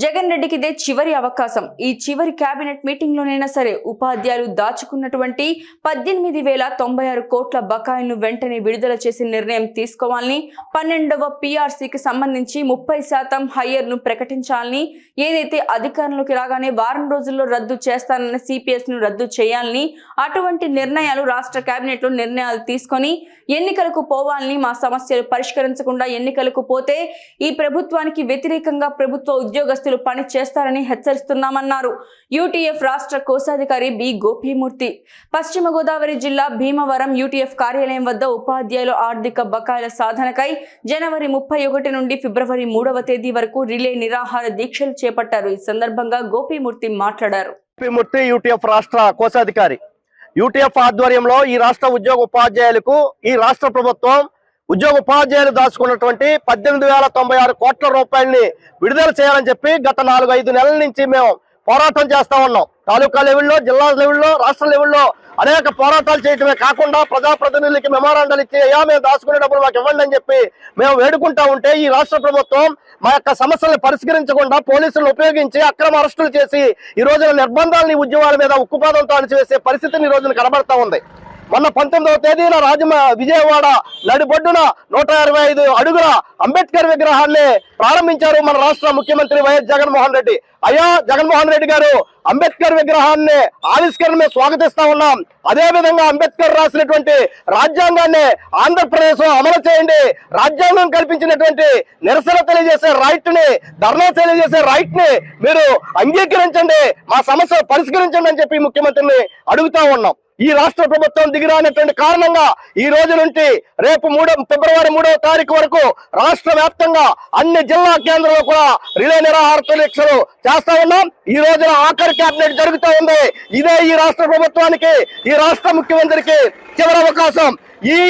జగన్ రెడ్డికి ఇదే చివరి అవకాశం. ఈ చివరి కేబినెట్ మీటింగ్ లోనైనా సరే ఉపాధ్యాయులు దాచుకున్నటువంటి పద్దెనిమిది వేల తొంభై ఆరు కోట్ల బకాయిలను వెంటనే విడుదల చేసి నిర్ణయం తీసుకోవాలని పన్నెండవ పీఆర్సీకి సంబంధించి ముప్పై శాతం హయ్యర్ను ప్రకటించాలని ఏదైతే అధికారంలోకి రాగానే వారం రోజుల్లో రద్దు చేస్తానన్న సిపిఎస్ను రద్దు చేయాలని అటువంటి నిర్ణయాలు రాష్ట్ర కేబినెట్లో నిర్ణయాలు తీసుకొని ఎన్నికలకు పోవాలని మా సమస్యలు పరిష్కరించకుండా ఎన్నికలకు పోతే ఈ ప్రభుత్వానికి వ్యతిరేకంగా ప్రభుత్వ ఉద్యోగస్తులు పని చేస్తారని హెచ్చరిస్తున్నామన్నారు. యూటీఎఫ్ రాష్ట్ర కోశాధికారి బి గోపీమూర్తి. పశ్చిమ గోదావరి జిల్లా భీమవరం యూటీఎఫ్ కార్యాలయం వద్ద ఉపాధ్యాయుల ఆర్థిక బకాయిల సాధనకై జనవరి ముప్పై ఒకటి నుండి ఫిబ్రవరి మూడవ తేదీ వరకు రిలే నిరాహార దీక్షలు చేపట్టారు. ఈ సందర్భంగా గోపీమూర్తి మాట్లాడారు. మూర్తి యూటీఎఫ్ రాష్ట్ర కోశాధికారి. యూటీఎఫ్ ఆధ్వర్యంలో ఈ రాష్ట్ర ఉద్యోగ ఉపాధ్యాయులకు ఈ రాష్ట్ర ప్రభుత్వం ఉద్యోగ ఉపాధ్యాయులు దాచుకున్నటువంటి పద్దెనిమిది వేల తొంభై ఆరు కోట్ల రూపాయలని విడుదల చేయాలని చెప్పి గత నాలుగు ఐదు నెలల నుంచి మేము పోరాటం చేస్తా ఉన్నాం. తాలూకా లెవెల్లో జిల్లా లెవెల్లో రాష్ట్ర లెవెల్లో అనేక పోరాటాలు చేయటమే కాకుండా ప్రజాప్రతినిధులకి మెమోరాండాలు ఇచ్చి అయ్యా మేము దాచుకునే డబ్బులు మాకు ఇవ్వండి అని చెప్పి మేము వేడుకుంటా ఉంటే ఈ రాష్ట్ర ప్రభుత్వం మా యొక్క సమస్యలను పరిష్కరించకుండా పోలీసులను ఉపయోగించి అక్రమ అరెస్టులు చేసి ఈ రోజున నిర్బంధాలని ఉద్యమాల మీద ఉక్కుపాదంతో అణిచివేసే పరిస్థితిని ఈ రోజున కనబడతా ఉంది. మొన్న పంతొమ్మిదవ తేదీన రాజమ విజయవాడ నడిబొడ్డున నూట ఐదు అడుగుల అంబేద్కర్ విగ్రహాన్ని ప్రారంభించారు మన రాష్ట్ర ముఖ్యమంత్రి వైఎస్ జగన్మోహన్ రెడ్డి. అయ్యా జగన్మోహన్ రెడ్డి గారు అంబేద్కర్ విగ్రహాన్ని ఆవిష్కరణ మేము స్వాగతిస్తా ఉన్నాం. అదే విధంగా అంబేద్కర్ రాసినటువంటి రాజ్యాంగాన్ని ఆంధ్రప్రదేశ్ అమలు చేయండి. రాజ్యాంగం కల్పించినటువంటి నిరసన తెలియజేసే రైట్ని ధర్నా తెలియజేసే రైట్ని మీరు అంగీకరించండి. మా సమస్య పరిష్కరించండి అని చెప్పి ముఖ్యమంత్రిని అడుగుతా ఉన్నాం. ఈ రాష్ట్ర ప్రభుత్వం దిగిరానటువంటి కారణంగా ఈ రోజు నుండి రేపు మూడో ఫిబ్రవరి మూడవ తారీఖు వరకు రాష్ట్ర వ్యాప్తంగా అన్ని జిల్లా కేంద్రంలో కూడా రిలే నిరాహార దీక్షలు చేస్తా ఉన్నాం. ఈ రోజున ఆఖరి కేబినెట్ జరుగుతూ ఉంది. ఇదే ఈ రాష్ట్ర ప్రభుత్వానికి ఈ రాష్ట్ర ముఖ్యమంత్రికి చివరి అవకాశం. ఈ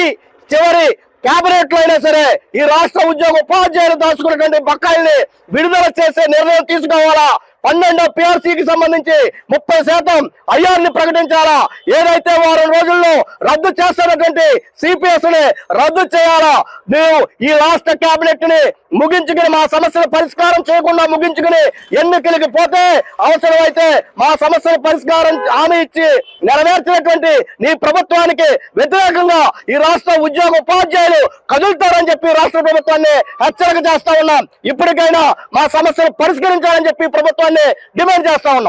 చివరి కేబినెట్లో అయినా సరే ఈ రాష్ట్ర ఉద్యోగ ఉపాధ్యాయులు దాచుకున్నటువంటి బకాయిల్ని విడుదల చేసే నిర్ణయం తీసుకోవాలా? పన్నెండో పిఆర్సీకి సంబంధించి ముప్పై శాతం అయ్యాన్ని ప్రకటించాలా? ఏదైతే వారం రోజుల్లో రద్దు చేస్తున్నటువంటి సిపిఎస్ని రద్దు చేయాలా? మేము ఈ రాష్ట్ర కేబినెట్ని ముగించుకుని మా సమస్యల పరిష్కారం చేయకుండా ముగించుకుని ఎన్నికలకి పోతే అవసరమైతే మా సమస్యల పరిష్కారం హామీ ఇచ్చి నెరవేర్చినటువంటి నీ ప్రభుత్వానికి వ్యతిరేకంగా ఈ రాష్ట్ర ఉద్యోగ ఉపాధ్యాయులు కదులుతారని చెప్పి రాష్ట్ర ప్రభుత్వాన్ని హెచ్చరిక చేస్తా ఉన్నాం. ఇప్పటికైనా మా సమస్యలు పరిష్కరించాలని చెప్పి ప్రభుత్వాన్ని డిమాండ్ చేస్తా ఉన్నాం.